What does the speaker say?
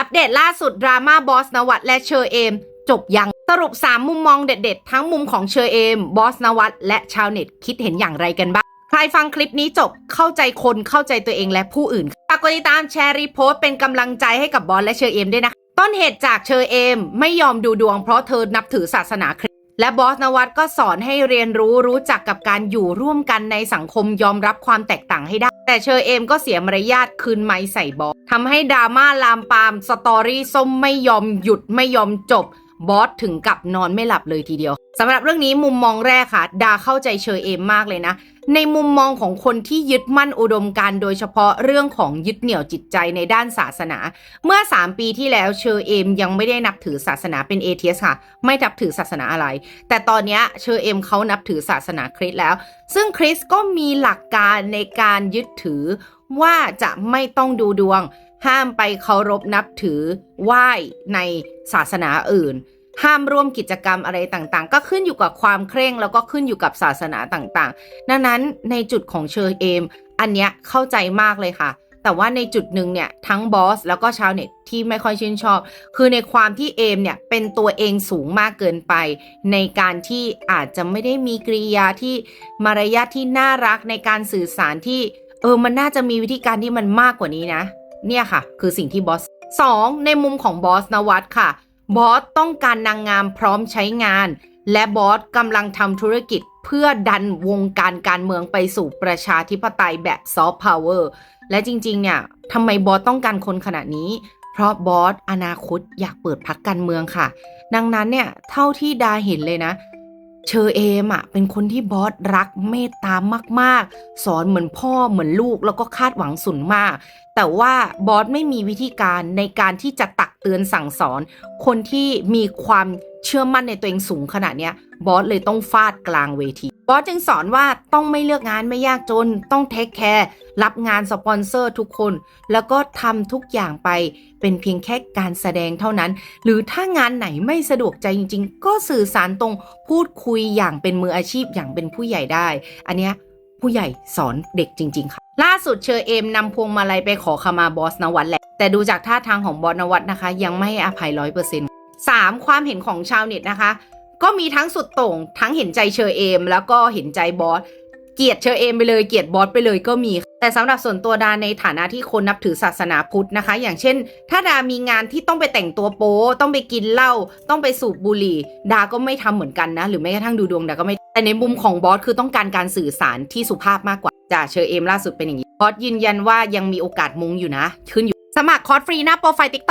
อัปเดตล่าสุดดราม่าบอสนวัตและเชอเอม จบยังสรุป 3 มุมมองเด็ดๆ ทั้งมุมของเชอเอม บอสนวัตและชาวเน็ตคิดเห็นอย่างไรกันบ้าง ใครฟังคลิปนี้จบเข้าใจคนเข้าใจตัวเองและผู้อื่นฝากกดติดตามแชร์รีโพสต์เป็นกำลังใจให้กับบอสและเชอเอมด้วยนะ ต้นเหตุจากเชอเอม ไม่ยอมดูดวงเพราะเธอนับถือศาสนาคริสต์ และบอสนวัตก็สอนให้เรียนรู้รู้จักกับการอยู่ร่วมกันในสังคมยอมรับความแตกต่างให้ได้ แต่เชอเอมก็เสียมารยาทคืนไม้ใส่บอสทำให้ดราม่าลามปามสตอรี่ส้มไม่ยอมหยุดไม่ยอมจบ บอสถึงกับนอนไม่หลับเลยทีเดียว สำหรับเรื่องนี้มุมมองแรกค่ะ ดาเข้าใจเชอเอมมากเลยนะ ในมุมมองของคนที่ยึดมั่นอุดมการโดยเฉพาะเรื่องของยึดเหนี่ยวจิตใจในด้านศาสนา เมื่อ 3 ปีที่แล้วเชอเอมยังไม่ได้นับถือศาสนาเป็นเอเทียสค่ะ ไม่นับถือศาสนาอะไร แต่ตอนนี้เชอเอมเขานับถือศาสนาคริสต์แล้ว ซึ่งคริสก็มีหลักการในการยึดถือว่าจะไม่ต้องดูดวง ห้ามไปเคารพนับถือไหว้ในศาสนาอื่น ห้ามร่วมกิจกรรมอะไรต่างๆ ก็ขึ้นอยู่กับความเคร่งแล้วก็ขึ้นอยู่กับศาสนาต่างๆ ดังนั้นในจุดของเชอเอม อันเนี้ยเข้าใจมากเลยค่ะ แต่ว่าในจุดหนึ่งเนี่ยทั้งบอสแล้วก็ชาวเน็ตที่ไม่ค่อยชื่นชอบ คือในความที่เอมเนี่ยเป็นตัวเองสูงมากเกินไป ในการที่อาจจะไม่ได้มีกริยาที่มารยาทที่น่ารักในการสื่อสารที่เออมันน่าจะมีวิธีการที่มันมากกว่านี้นะ เนี่ยค่ะ คือสิ่งที่บอส 2. ในมุมของบอสนวัตค่ะ บอสต้องการนางงามพร้อมใช้งาน และบอสกำลังทำธุรกิจเพื่อดันวงการการเมืองไปสู่ประชาธิปไตยแบบซอฟต์พาวเวอร์และจริงๆ เนี่ยทำไมบอสต้องการคนขนาดนี้ เพราะบอสอนาคตอยากเปิดพักการเมืองค่ะ ดังนั้นเนี่ยเท่าที่ดาเห็นเลยนะ เชอเอมอะเป็นคนที่บอสรักเมตตามาก ๆ สอนเหมือนพ่อเหมือนลูกแล้วก็คาดหวังสูงมาก แต่ว่าบอสไม่มีวิธีการในการที่จะตักเตือนสั่งสอน คนที่มีความเชื่อมั่นในตัวเองสูงขนาดเนี้ยบอสเลยต้องฟาดกลางเวที บอสจึงสอนว่าต้องไม่เลือกงานไม่ยากจน ต้องเทคแคร์รับงานสปอนเซอร์ทุกคน แล้วก็ทำทุกอย่างไป เป็นเพียงแค่การแสดงเท่านั้น หรือถ้างานไหนไม่สะดวกใจจริง ๆ ก็สื่อสารตรงพูดคุยอย่างเป็นมืออาชีพอย่างเป็นผู้ใหญ่ได้ อันเนี้ยผู้ใหญ่สอนเด็กจริง ๆ ค่ะ ล่าสุดเชอเอมนำพวงมาลัยไปขอขมาบอสนวัตแหละ แต่ดูจากท่าทางของบอสนวัตนะคะ ยังไม่อภัยร้อยเปอร์เซ็นต์สามความเห็นของชาวเน็ตนะคะ ก็มีทั้งสุดโต่งทั้งเห็นใจเชอเอม แล้วก็เห็นใจบอสเกลียดเชอเอมไปเลยเกลียดบอสไปเลยก็มี แต่สำหรับส่วนตัวดาในฐานะที่คนนับถือศาสนาพุทธนะคะ อย่างเช่น ถ้าดามีงานที่ต้องไปแต่งตัวโป๊ต้องไปกินเหล้าต้องไปสูบบุหรี่ ดาก็ไม่ทำเหมือนกันนะ หรือแม้กระทั่งดูดวงดาก็ไม่แต่ในมุมของบอสคือต้องการการสื่อสารที่สุภาพมากกว่าจ้ะเชอเอมล่าสุดเป็นอย่างนี้บอสยืนยันว่ายังมีโอกาสมุงอยู่นะ ขึ้นอยู่สมัครคอร์สฟรีหน้าโปรไฟล์ติ๊ก